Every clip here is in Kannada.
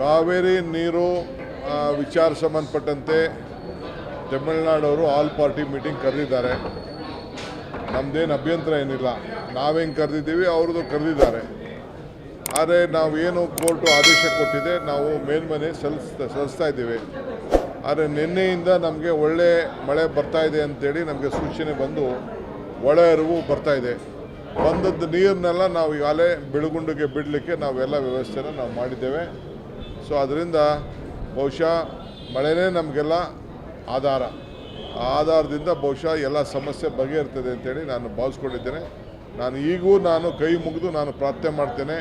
ಕಾವೇರಿ ನೀರು ವಿಚಾರ ಸಂಬಂಧಪಟ್ಟಂತೆ ತಮಿಳ್ನಾಡವರು ಆಲ್ ಪಾರ್ಟಿ ಮೀಟಿಂಗ್ ಕರೆದಿದ್ದಾರೆ. ನಮ್ಮದೇನು ಅಭ್ಯಂತರ ಏನಿಲ್ಲ. ನಾವೇನು ಕರೆದಿದ್ದೀವಿ, ಅವ್ರದ್ದು ಕರೆದಿದ್ದಾರೆ. ಆದರೆ ನಾವು ಏನು ಕೋರ್ಟು ಆದೇಶ ಕೊಟ್ಟಿದೆ, ನಾವು ಮೇಲ್ಮನೆ ಸಲ್ಲಿಸ್ತಾ ಸಲ್ಲಿಸ್ತಾ ಇದ್ದೀವಿ. ಆದರೆ ನಿನ್ನೆಯಿಂದ ನಮಗೆ ಒಳ್ಳೆ ಮಳೆ ಬರ್ತಾ ಇದೆ ಅಂತೇಳಿ ನಮಗೆ ಸೂಚನೆ ಬಂದು ಒಳ ಅರಿವು ಬರ್ತಾಯಿದೆ ಬಂದದ್ದು ನೀರನ್ನೆಲ್ಲ ನಾವು ಈಗಾಗಲೇ ಬೆಳಗುಂಡಿಗೆ ಬಿಡಲಿಕ್ಕೆ ನಾವೆಲ್ಲ ವ್ಯವಸ್ಥೆನ ನಾವು ಮಾಡಿದ್ದೇವೆ. ಸೊ ಅದರಿಂದ ಬಹುಶಃ ಮಳೆನೇ ನಮಗೆಲ್ಲ ಆಧಾರ. ಆ ಆಧಾರದಿಂದ ಬಹುಶಃ ಎಲ್ಲ ಸಮಸ್ಯೆ ಬಗೆಹರ್ತದೆ ಅಂತೇಳಿ ನಾನು ಭಾವಿಸ್ಕೊಂಡಿದ್ದೇನೆ. ನಾನು ಈಗೂ ನಾನು ಕೈ ಮುಗಿದು ನಾನು ಪ್ರಾರ್ಥನೆ ಮಾಡ್ತೇನೆ.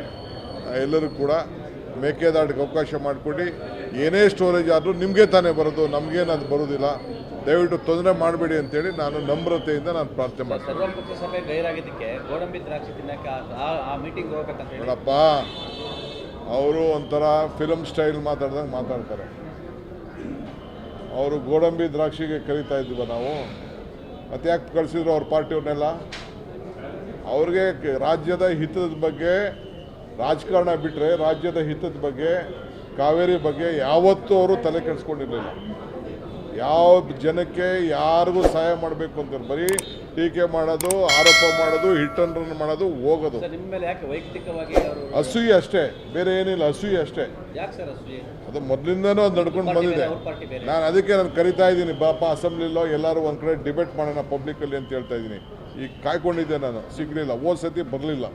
ಎಲ್ಲರೂ ಕೂಡ ಮೇಕೆದಾಟಿಗೆ ಅವಕಾಶ ಮಾಡಿಕೊಡಿ. ಏನೇ ಸ್ಟೋರೇಜ್ ಆದರೂ ನಿಮಗೆ ತಾನೇ ಬರೋದು ನಮಗೇನು ಅದು ಬರೋದಿಲ್ಲ. ದಯವಿಟ್ಟು ತೊಂದರೆ ಮಾಡಬೇಡಿ ಅಂತೇಳಿ ನಾನು ನಮ್ರತೆಯಿಂದ ನಾನು ಪ್ರಾರ್ಥನೆ ಮಾಡ್ತೇನೆ. ನೋಡಪ್ಪ ಅವರು ಒಂಥರ ಫಿಲಮ್ ಸ್ಟೈಲ್ ಮಾತಾಡ್ದಂಗೆ ಮಾತಾಡ್ತಾರೆ. ಅವರು ಗೋಡಂಬಿ ದ್ರಾಕ್ಷಿಗೆ ಕರಿತಾ ಇದ್ವಿ ನಾವು, ಮತ್ತೆ ಯಾಕೆ ಕಳಿಸಿದ್ರು ಅವ್ರ ಪಾರ್ಟಿಯವ್ರನ್ನೆಲ್ಲ ಅವ್ರಿಗೆ ರಾಜ್ಯದ ಹಿತದ ಬಗ್ಗೆ ರಾಜಕಾರಣ ಬಿಟ್ಟರೆ ರಾಜ್ಯದ ಹಿತದ ಬಗ್ಗೆ, ಕಾವೇರಿ ಬಗ್ಗೆ ಯಾವತ್ತೂ ಅವರು ತಲೆ ಕೆಡಿಸ್ಕೊಂಡಿರಲಿಲ್ಲ. ಯಾವ ಜನಕ್ಕೆ ಯಾರಿಗೂ ಸಹಾಯ ಮಾಡಬೇಕು ಅಂತ ಬರೀ ಟೀಕೆ ಮಾಡೋದು ಆರೋಪ ಮಾಡೋದು ಹಿಟ್ ಅಂಡ್ ರನ್ ಮಾಡೋದು ಹೋಗೋದು. ಅಸೂಯೆ ಅಷ್ಟೇ ಬೇರೆ ಏನಿಲ್ಲ ಅಸೂಯಿ ಅಷ್ಟೇ. ಅದು ಮೊದಲಿಂದನೂ ಅದು ನಡ್ಕೊಂಡು ಬಂದಿದೆ. ನಾನು ಅದಕ್ಕೆ ನಾನು ಕರಿತಾ ಇದ್ದೀನಿ ಬಾಪ ಅಸೆಂಬ್ಲಿಲೋ ಎಲ್ಲರೂ ಒಂದು ಕಡೆ ಡಿಬೇಟ್ ಮಾಡೋಣ ಪಬ್ಲಿಕಲ್ಲಿ ಅಂತ ಹೇಳ್ತಾ ಇದ್ದೀನಿ. ಈಗ ಕಾಯ್ಕೊಂಡಿದ್ದೆ ನಾನು ಸಿಗಲಿಲ್ಲ ಹೋದ ಸತಿ ಬರಲಿಲ್ಲ.